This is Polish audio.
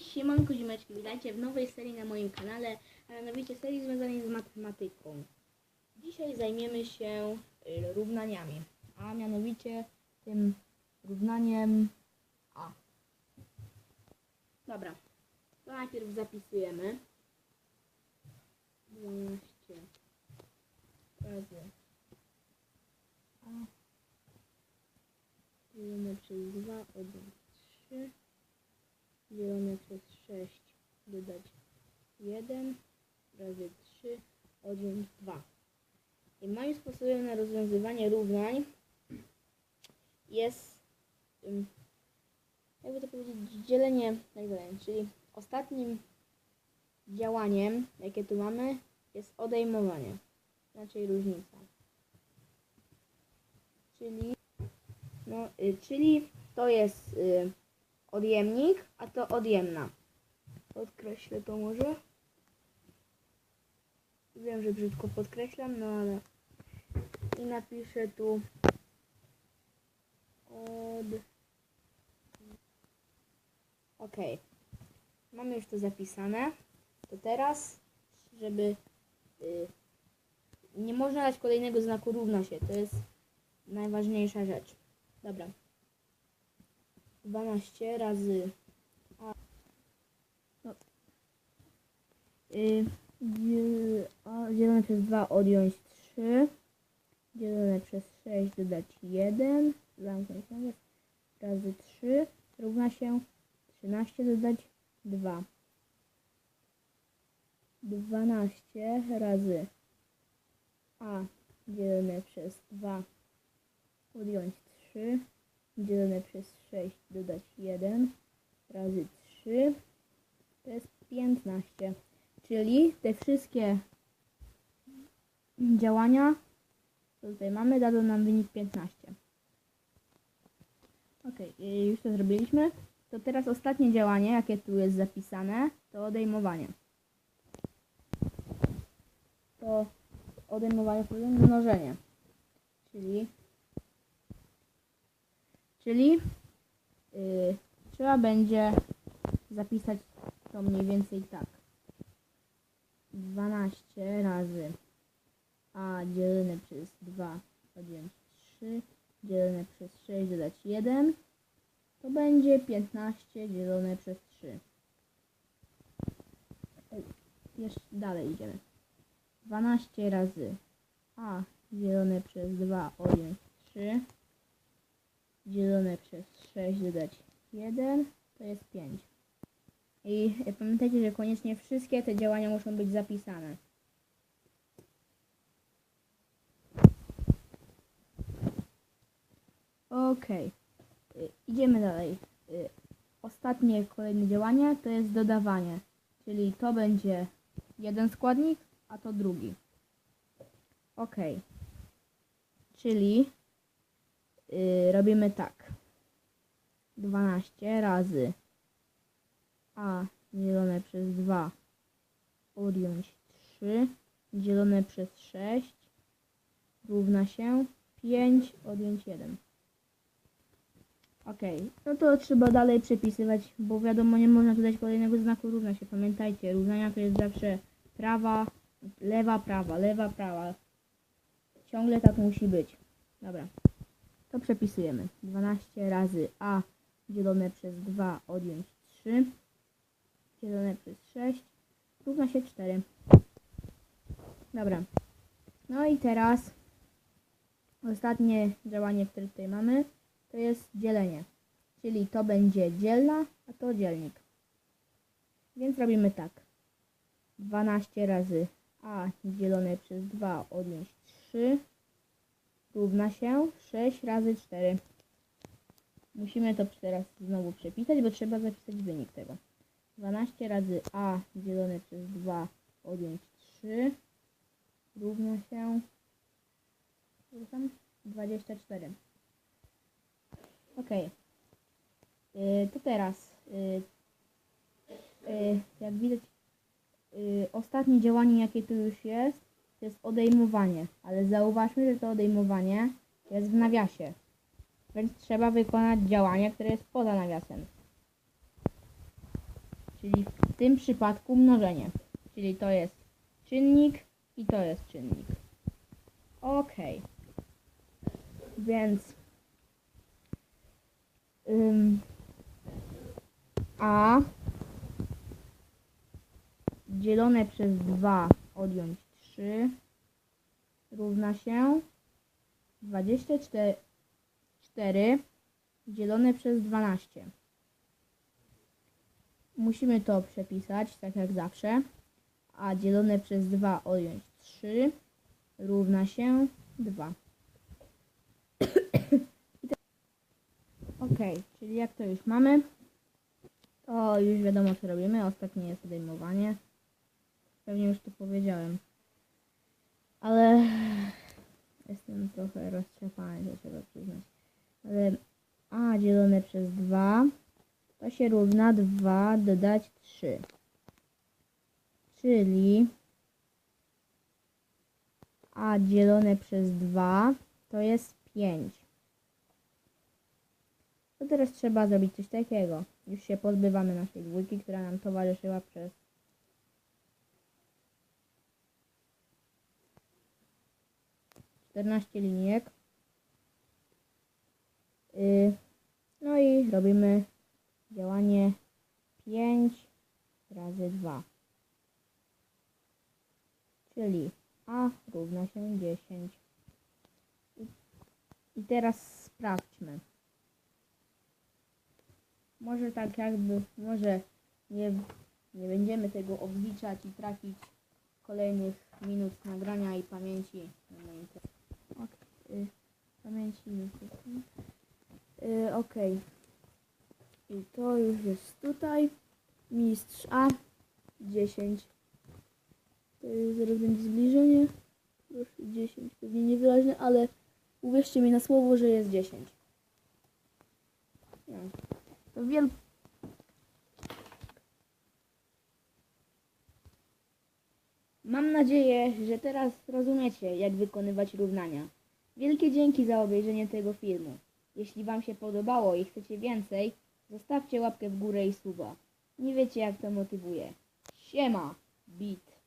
Siemanko Ziomeczki, witajcie w nowej serii na moim kanale, a mianowicie serii związanej z matematyką. Dzisiaj zajmiemy się y, równaniami, a mianowicie tym równaniem A. Dobra, to najpierw zapisujemy. 12 razy A dzielone przez 2 odjąć 1 przez 6 dodać 1 razy 3 odjąć 2. I moim sposobem na rozwiązywanie równań jest jakby to powiedzieć dzielenie tak dalej, czyli ostatnim działaniem, jakie tu mamy, jest odejmowanie, inaczej różnica. Czyli, no, y, czyli to jest y, odjemnik, a to odjemna. Podkreślę to może. Wiem, że brzydko podkreślam, no ale i napiszę tu od. Ok. Mamy już to zapisane. To teraz, żeby y, nie można dać kolejnego znaku równa się. To jest najważniejsza rzecz. Dobra. 12 razy. A, no, y, dziel- a, dzielone przez 2 odjąć 3 dzielone przez 6 dodać 1 zamknąć nawias razy 3 równa się 13 dodać 2 12 razy. A dzielone przez 2 odjąć 3 dzielone przez 6 dodać 1 razy 3 to jest 15. Czyli te wszystkie działania, co tutaj mamy, dadzą nam wynik 15. Ok, już to zrobiliśmy. To teraz ostatnie działanie, jakie tu jest zapisane, to odejmowanie. To odejmowanie mnożenie. Czyli Czyli yy, trzeba będzie zapisać to mniej więcej tak. 12 razy a dzielone przez 2 odjąć 3 dzielone przez 6 dodać 1 to będzie 15 dzielone przez 3. Ej, Jeszcze dalej idziemy. 12 razy a dzielone przez 2 odjąć 3 dzielone przez 6 dodać 1 to jest 5. I pamiętajcie, że koniecznie wszystkie te działania muszą być zapisane. Ok, idziemy dalej. Ostatnie kolejne działanie to jest dodawanie, czyli to będzie jeden składnik, a to drugi. Ok, czyli yy, robimy tak. 12 razy a dzielone przez 2 odjąć 3 dzielone przez 6 równa się 5 odjąć 1. Ok, no to trzeba dalej przepisywać, bo wiadomo nie można tu dać kolejnego znaku równa się. Pamiętajcie, równania to jest zawsze prawa, lewa, prawa, lewa, prawa. Ciągle tak musi być. Dobra to przepisujemy. 12 razy a dzielone przez 2 odjąć 3 dzielone przez 6 równa się 4. Dobra. No i teraz ostatnie działanie, które tutaj mamy, to jest dzielenie. Czyli to będzie dzielna, a to dzielnik. Więc robimy tak. 12 razy a dzielone przez 2 odjąć 3 równa się 6 razy 4. Musimy to teraz znowu przepisać, bo trzeba zapisać wynik tego. 12 razy a dzielone przez 2 odjąć 3 równa się przepraszam, 24. Ok. Yy, to teraz, yy, yy, jak widać, yy, ostatnie działanie, jakie tu już jest, to jest odejmowanie, ale zauważmy, że to odejmowanie jest w nawiasie. Więc trzeba wykonać działanie, które jest poza nawiasem. czyli w tym przypadku mnożenie. Czyli to jest czynnik i to jest czynnik. Ok. Więc ym, A dzielone przez 2 odjąć 3 równa się 24 4 dzielone przez 12. Musimy to przepisać, tak jak zawsze. A dzielone przez 2 odjąć 3 równa się 2. ok, czyli jak to już mamy, to już wiadomo co robimy. Ostatnie jest odejmowanie. Pewnie już to powiedziałem. Ale jestem trochę roztrzepany, to trzeba przyznać. Ale a dzielone przez 2 to się równa 2 dodać 3. Czyli a dzielone przez 2 to jest 5. To teraz trzeba zrobić coś takiego. Już się pozbywamy naszej dwójki, która nam towarzyszyła przez czternaście linijek. Y, no i robimy działanie 5 razy 2. Czyli A równa się 10. I, teraz sprawdźmy. Może tak jakby, może nie, nie będziemy tego obliczać i tracić kolejnych minut nagrania i pamięci na moim pamięci niestety. Y, Okej. I to już jest tutaj. Mistrz A. 10. To jest zaraz będzie zbliżenie. Proszę, 10. Pewnie niewyraźne, ale uwierzcie mi na słowo, że jest 10. No. To wiel... Mam nadzieję, że teraz rozumiecie, jak wykonywać równania. Wielkie dzięki za obejrzenie tego filmu. Jeśli Wam się podobało i chcecie więcej, zostawcie łapkę w górę i suba. Nie wiecie jak to motywuje. Siema! Beat.